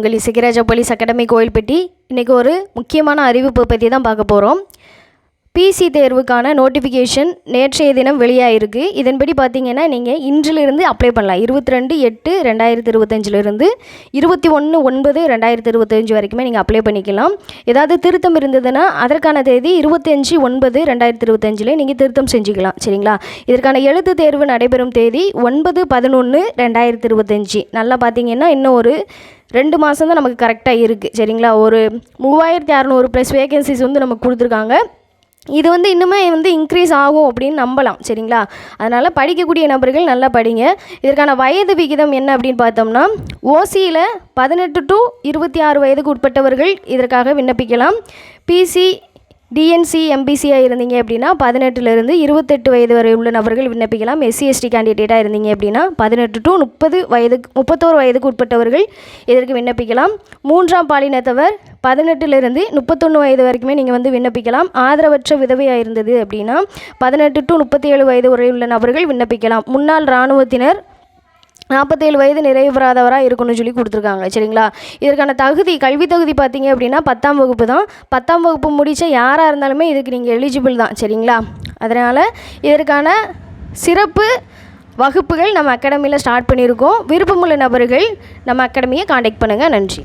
உங்கள் இசைக்கராஜா police academy Kovilpatti. இன்றைக்கி ஒரு முக்கியமான அறிவிப்பு பற்றி தான் பார்க்க போகிறோம் பிசி தேர்வுக்கான நோட்டிஃபிகேஷன் நேற்றைய தினம் வெளியாகிருக்கு இதன்படி பார்த்தீங்கன்னா நீங்கள் இன்றிலிருந்து அப்ளை பண்ணலாம். இருபத்தி ரெண்டு எட்டு ரெண்டாயிரத்தி இருபத்தஞ்சிலிருந்து இருபத்தி ஒன்று ஒன்பது ரெண்டாயிரத்தி இருபத்தஞ்சி வரைக்குமே நீங்கள் அப்ளை பண்ணிக்கலாம். ஏதாவது திருத்தம் இருந்ததுன்னா அதற்கான தேதி இருபத்தஞ்சி ஒன்பது ரெண்டாயிரத்தி இருபத்தஞ்சில் நீங்கள் திருத்தம் செஞ்சுக்கலாம். சரிங்களா? இதற்கான எழுத்து தேர்வு நடைபெறும் தேதி ஒன்பது பதினொன்று ரெண்டாயிரத்தி இருபத்தஞ்சி. நல்லா பார்த்தீங்கன்னா இன்னும் ஒரு ரெண்டு மாதம் தான் நமக்கு கரெக்டாக இருக்குது சரிங்களா? ஒரு மூவாயிரத்தி அறநூறு ப்ளஸ் வேகன்சிஸ் வந்து நமக்கு கொடுத்துருக்காங்க. இது வந்து இன்னுமே வந்து இன்க்ரீஸ் ஆகும் அப்படின்னு நம்பலாம். சரிங்களா? அதனால் படிக்கக்கூடிய நபர்கள் நல்லா படிங்க. இதற்கான வயது விகிதம் என்ன அப்படின்னு பார்த்தோம்னா ஓசியில் பதினெட்டு டு இருபத்தி ஆறு வயதுக்கு உட்பட்டவர்கள் இதற்காக விண்ணப்பிக்கலாம். பிசி டிஎன்சி எம்பிசியாக இருந்தீங்க அப்படின்னா பதினெட்டுலேருந்து இருபத்தெட்டு வயது வரை உள்ள நபர்கள் விண்ணப்பிக்கலாம். எஸ்சி எஸ்டி கேண்டிடேட்டாக இருந்தீங்க அப்படின்னா பதினெட்டு டு முப்பது வயதுக்கு முப்பத்தோரு வயதுக்கு உட்பட்டவர்கள் இதற்கு விண்ணப்பிக்கலாம். மூன்றாம் பாலினத்தவர் பதினெட்டுலேருந்து முப்பத்தொன்று வயது வரைக்குமே நீங்கள் வந்து விண்ணப்பிக்கலாம். ஆதரவற்ற விதவையாக இருந்தது அப்படின்னா பதினெட்டு டு முப்பத்தி ஏழு வயது வரை உள்ள நபர்கள் விண்ணப்பிக்கலாம். முன்னாள் இராணுவத்தினர் நாற்பத்தேழு வயது நிறைவு பெறாதவராக இருக்கணும்னு சொல்லி கொடுத்துருக்காங்க சரிங்களா? இதற்கான தகுதி கல்வி தகுதி பார்த்தீங்க அப்படின்னா பத்தாம் வகுப்பு தான். பத்தாம் வகுப்பு முடித்த யாராக இருந்தாலுமே இதுக்கு நீங்கள் எலிஜிபிள் தான் சரிங்களா? அதனால் இதற்கான சிறப்பு வகுப்புகள் நம்ம அகாடமியில் ஸ்டார்ட் பண்ணியிருக்கோம். விருப்பமுள்ள நபர்கள் நம்ம அகாடமியை காண்டாக்ட் பண்ணுங்கள் நன்றி.